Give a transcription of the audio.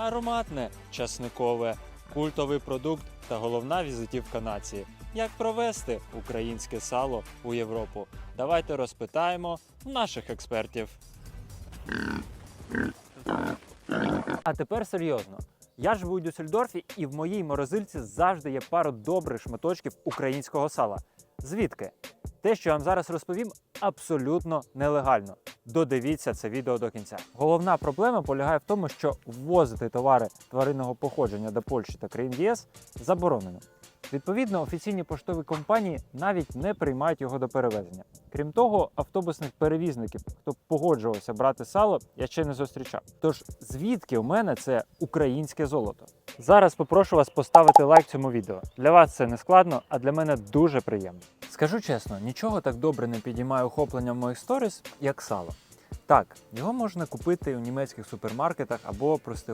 ароматне, часникове, культовий продукт та головна візитівка нації. Як провести українське сало у Європу? Давайте розпитаємо наших експертів. А тепер серйозно. Я живу у Дюссельдорфі, і в моїй морозильці завжди є пара добрих шматочків українського сала. Звідки? Те, що я вам зараз розповім, абсолютно нелегально. Додивіться це відео до кінця. Головна проблема полягає в тому, що ввозити товари тваринного походження до Польщі та країн ЄС заборонено. Відповідно, офіційні поштові компанії навіть не приймають його до перевезення. Крім того, автобусних перевізників, хто погоджувався брати сало, я ще не зустрічав. Тож звідки у мене це українське золото? Зараз попрошу вас поставити лайк цьому відео. Для вас це не складно, а для мене дуже приємно. Скажу чесно, нічого так добре не підіймає охоплення в моїх сторіс, як сало. Так, його можна купити у німецьких супермаркетах або, прости